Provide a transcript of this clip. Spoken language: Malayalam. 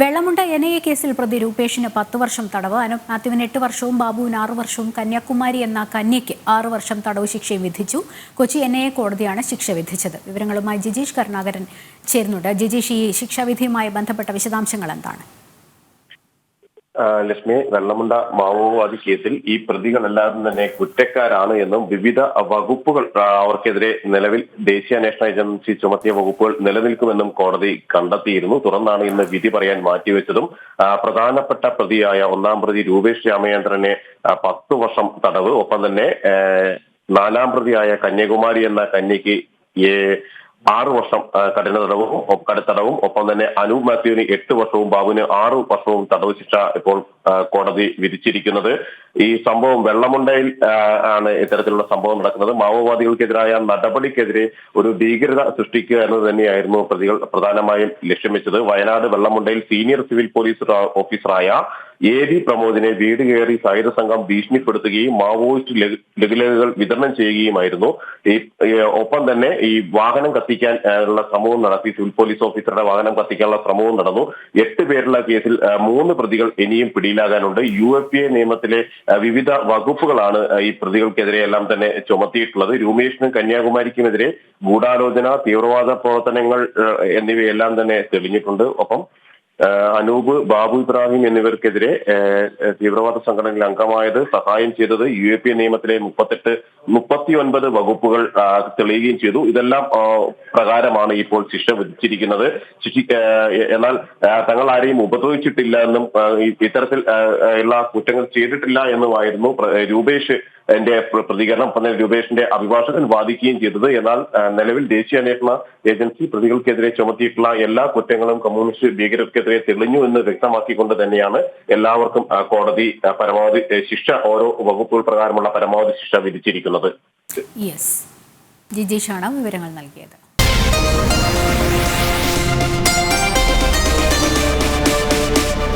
വെള്ളമുണ്ട എൻ ഐ എ കേസിൽ പ്രതി രൂപേഷിന് പത്ത് വർഷം തടവ്. അനൂപ് മാത്യുവിന് എട്ട് വർഷവും ബാബുവിന് ആറു വർഷവും കന്യാകുമാരി എന്ന കന്യയ്ക്ക് ആറു വർഷം തടവ് ശിക്ഷയും വിധിച്ചു. കൊച്ചി എൻ ഐ എ കോടതിയാണ് ശിക്ഷ വിധിച്ചത്. വിവരങ്ങളുമായി ജിജീഷ് കരുണാകരൻ ചേരുന്നുണ്ട്. ജിജീഷ് ഈ ശിക്ഷാവിധിയുമായി ബന്ധപ്പെട്ട വിശദാംശങ്ങൾ എന്താണ്? ലക്ഷ്മി വെള്ളമുണ്ട മാവോവാദി കേസിൽ ഈ പ്രതികളെല്ലാവരും തന്നെ കുറ്റക്കാരാണ് എന്നും വിവിധ വകുപ്പുകൾ അവർക്കെതിരെ നിലവിൽ ദേശീയ അന്വേഷണ ഏജൻസി ചുമത്തിയ വകുപ്പുകൾ നിലനിൽക്കുമെന്നും കോടതി കണ്ടെത്തിയിരുന്നു. തുറന്നാണ് ഇന്ന് വിധി പറയാൻ മാറ്റിവെച്ചതും. പ്രധാനപ്പെട്ട പ്രതിയായ ഒന്നാം പ്രതി രൂപേഷ് രാമചന്ദ്രനെ പത്ത് വർഷം തടവ്. ഒപ്പം തന്നെ നാലാം പ്രതിയായ കന്യാകുമാരി എന്ന കന്യക്ക് ആറ് വർഷം കഠിന തടവും കടുത്തടവും ഒപ്പം തന്നെ അനൂപ് മാത്യുവിന് എട്ട് വർഷവും ബാബുവിന് ആറ് വർഷവും തടവ് ശിക്ഷ ഇപ്പോൾ കോടതി വിധിച്ചിരിക്കുന്നത്. ഈ സംഭവം വെള്ളമുണ്ടയിൽ ആണ് ഇത്തരത്തിലുള്ള സംഭവം നടക്കുന്നത്. മാവോവാദികൾക്കെതിരായ നടപടിക്കെതിരെ ഒരു ഭീകരത സൃഷ്ടിക്കുക എന്നത് തന്നെയായിരുന്നു പ്രതികൾ പ്രധാനമായും ലക്ഷ്യം വെച്ചത്. വയനാട് വെള്ളമുണ്ടയിൽ സീനിയർ സിവിൽ പോലീസ് ഓഫീസറായ എ ഡി പ്രമോദിനെ വീട് കയറി സായുധ സംഘം ഭീഷണിപ്പെടുത്തുകയും മാവോയിസ്റ്റ് ലഘു- ലഘുലേഖകൾ വിതരണം ചെയ്യുകയുമായിരുന്നു. ഈ ഒപ്പം തന്നെ ഈ വാഹനം കത്തിക്കാൻ ഉള്ള ശ്രമവും നടത്തി സിവിൽ പോലീസ് ഓഫീസറുടെ വാഹനം കത്തിക്കാനുള്ള ശ്രമവും നടന്നു. എട്ട് പേരുള്ള കേസിൽ മൂന്ന് പ്രതികൾ ഇനിയും പിടിയിലാകാനുണ്ട് യു എഫ് പി എ നിയമത്തിലെ വിവിധ വകുപ്പുകളാണ് ഈ പ്രതികൾക്കെതിരെ എല്ലാം തന്നെ ചുമത്തിയിട്ടുള്ളത്. രൂമേഷിനും കന്യാകുമാരിക്കുമെതിരെ ഗൂഢാലോചന തീവ്രവാദ പ്രവർത്തനങ്ങൾ എന്നിവയെല്ലാം തന്നെ തെളിഞ്ഞിട്ടുണ്ട്. ഒപ്പം അനൂപ് ബാബു ഇബ്രാഹിം എന്നിവർക്കെതിരെ തീവ്രവാദ സംഘടനയിൽ അംഗമായത് സഹായം ചെയ്തത് യു എ പി നിയമത്തിലെ മുപ്പത്തെട്ട് മുപ്പത്തി ഒൻപത് വകുപ്പുകൾ തെളിയുകയും ചെയ്തു. ഇതെല്ലാം പ്രകാരമാണ് ഇപ്പോൾ ശിക്ഷ വിധിച്ചിരിക്കുന്നത്. ശിക്ഷി എന്നാൽ തങ്ങൾ ആരെയും ഉപദ്രവിച്ചിട്ടില്ല എന്നും ഇത്തരത്തിൽ ഉള്ള കുറ്റങ്ങൾ ചെയ്തിട്ടില്ല എന്നുമായിരുന്നു രൂപേഷ് എന്റെ പ്ര- പ്രതികരണം. രൂപേഷിന്റെ അഭിഭാഷകൻ വാദിക്കുകയും ചെയ്തത്. എന്നാൽ നിലവിൽ ദേശീയ അന്വേഷണ ഏജൻസി പ്രതികൾക്കെതിരെ ചുമത്തിയിട്ടുള്ള എല്ലാ കുറ്റങ്ങളും കമ്മ്യൂണിസ്റ്റ് ഭീകരർക്കെതിരെ തെളിഞ്ഞു എന്ന് വ്യക്തമാക്കിക്കൊണ്ട് തന്നെയാണ് എല്ലാവർക്കും കോടതി പരമാവധി ശിക്ഷ ഓരോ വകുപ്പുകൾ പ്രകാരമുള്ള പരമാവധി ശിക്ഷ വിധിച്ചിരിക്കുന്നത്. ജിജീഷാണ് വിവരങ്ങൾ നൽകിയത്.